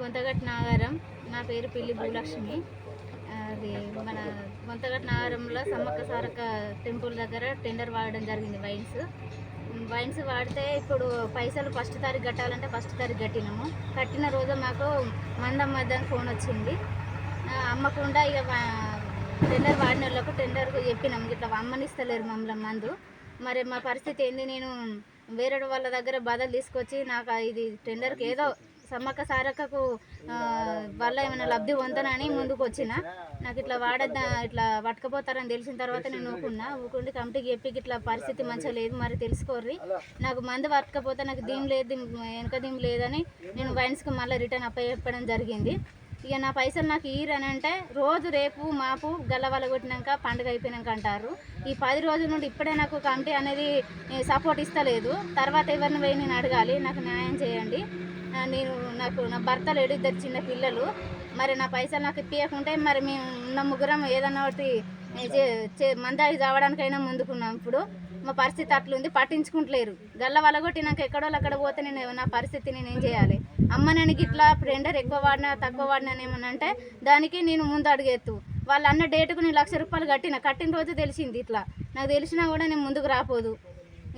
బొంతగట్ నాగారం. నా పేరు పిల్లి భూలక్ష్మి. అది మన బొంతగట్ నాగారంలో సమ్మక్క సారక్క టెంపుల్ దగ్గర టెండర్ వాడడం జరిగింది వైన్స్. వైన్స్ వాడితే ఇప్పుడు పైసలు ఫస్ట్ తారీఖు కట్టాలంటే ఫస్ట్ తారీఖు కట్టినాము. కట్టిన రోజు మాకు మందం మధ్యాహ్నం ఫోన్ వచ్చింది. అమ్మకుండా ఇక టెండర్ వాడిన వాళ్ళకు టెండర్ చెప్పినాం ఇట్లా అమ్మనిస్తలేరు మమ్మల్ని మందు. మరి మా పరిస్థితి ఏంది? నేను వేరే వాళ్ళ దగ్గర బదలు తీసుకొచ్చి నాకు ఇది టెండర్కి ఏదో సమ్మక్క సారక్కకు వల్ల ఏమైనా లబ్ధి పొందనని ముందుకు వచ్చిన. నాకు ఇట్లా వాడద్దా ఇట్లా పట్టుకపోతారని తెలిసిన తర్వాత నేను ఊకున్నా. ఊకుండి కమిటీకి చెప్పి ఇట్లా పరిస్థితి మంచిగా లేదు మరి తెలుసుకోర్రి. నాకు మందు పట్టకపోతే నాకు దీం లేదు దీం- వెనక దీం లేదని నేను వైన్స్కి మళ్ళీ రిటర్న్ అప్ప చెప్పడం జరిగింది. ఇక నా పైసలు నాకు ఈరని అంటే రోజు రేపు మాపు గల్లవల కొట్టినాక పండుగ అయిపోయినాక అంటారు. ఈ పది రోజుల నుండి ఇప్పుడే నాకు కమిటీ అనేది సపోర్ట్ ఇస్తలేదు. తర్వాత ఎవరిని పోయి నేను అడగాలి నాకు న్యాయం చేయండి. నేను నాకు నా భర్త లేడు ఇద్దరు చిన్న పిల్లలు. మరి నా పైసలు నాకు ఇప్పించకుంటే మరి మేము ఉన్న ముగ్గురం ఏదన్నా ఒకటి మందాయి చే- చే- చావడానికైనా ముందుకున్నాం. ఇప్పుడు మా పరిస్థితి అట్లుంది పట్టించుకుంటలేరు. గల్ల వలగొట్టినాక ఎక్కడో అక్కడ పోతే నేను నా పరిస్థితి నేను ఏం చేయాలి? అమ్మ నేను ఇట్లా ప్రెండర్ ఎక్కువ వాడినా తక్కువ వాడినా ఏమన్నా అంటే దానికి నేను ముందు అడిగేత్తు. వాళ్ళు అన్న డేటుకు నేను లక్ష రూపాయలు కట్టిన కట్టిన రోజు తెలిసింది ఇట్లా. నాకు తెలిసినా కూడా నేను ముందుకు రాపోదు.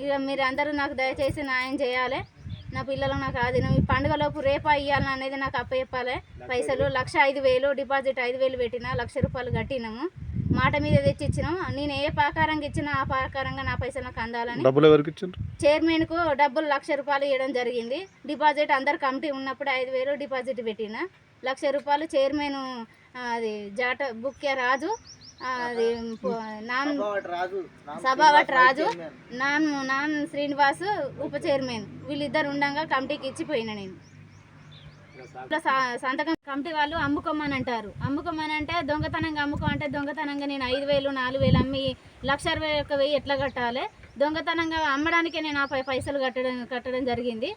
ఇక మీరు అందరూ నాకు దయచేసి న్యాయం చేయాలి. నా పిల్లలు నాకు ఆదినం ఈ పండుగలోపు రేపా ఇవ్వాలని అనేది నాకు అప్పచెప్పాలి. పైసలు లక్ష ఐదు వేలు డిపాజిట్ ఐదు వేలు పెట్టిన లక్ష రూపాయలు కట్టినాము. మాట మీద తెచ్చి ఇచ్చినాం నేను ఏ ప్రకారంగా ఇచ్చినా ఆ ప్రకారంగా నా పైసలు నాకు అందాలని. డబ్బులు ఎవరికి ఇచ్చిండ్రు? చైర్మన్కు డబ్బులు లక్ష రూపాయలు ఇవ్వడం జరిగింది. డిపాజిట్ అందరు కమిటీ ఉన్నప్పుడు ఐదు వేలు డిపాజిట్ పెట్టిన. లక్ష రూపాయలు చైర్మన్ అది జాట బుక్య రాజు అది నాన్ సభావట్ రాజు నాన్ నాన్ శ్రీనివాస్ ఉప చైర్మన్. వీళ్ళిద్దరు ఉండగా కమిటీకి ఇచ్చిపోయిన నేను. సంతకం కమిటీ వాళ్ళు అమ్ముకోమని అంటారు అమ్ముకోమని అంటే దొంగతనంగా అమ్ముకో అంటే దొంగతనంగా నేను ఐదు వేలు నాలుగు వేలు అమ్మి లక్ష అరవై ఒక్క వెయ్యి ఎట్లా కట్టాలి? దొంగతనంగా అమ్మడానికే నేను ఆ పై- పైసలు కట్టడం కట్టడం జరిగింది.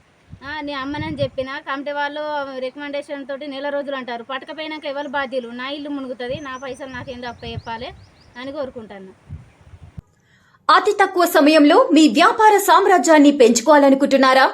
నేను అమ్మనని చెప్పిన కమిటీ వాళ్ళు రికమెండేషన్ తోటి నెల రోజులు అంటారు. పట్టకపోయినాక ఎవరు బాధ్యులు? నా ఇల్లు మునుగుతుంది నా పైసలు నాకు అప్ప చెప్పాలి అని కోరుకుంటాను. అతి తక్కువ సమయంలో మీ వ్యాపార సామ్రాజ్యాన్ని పెంచుకోవాలనుకుంటున్నారా?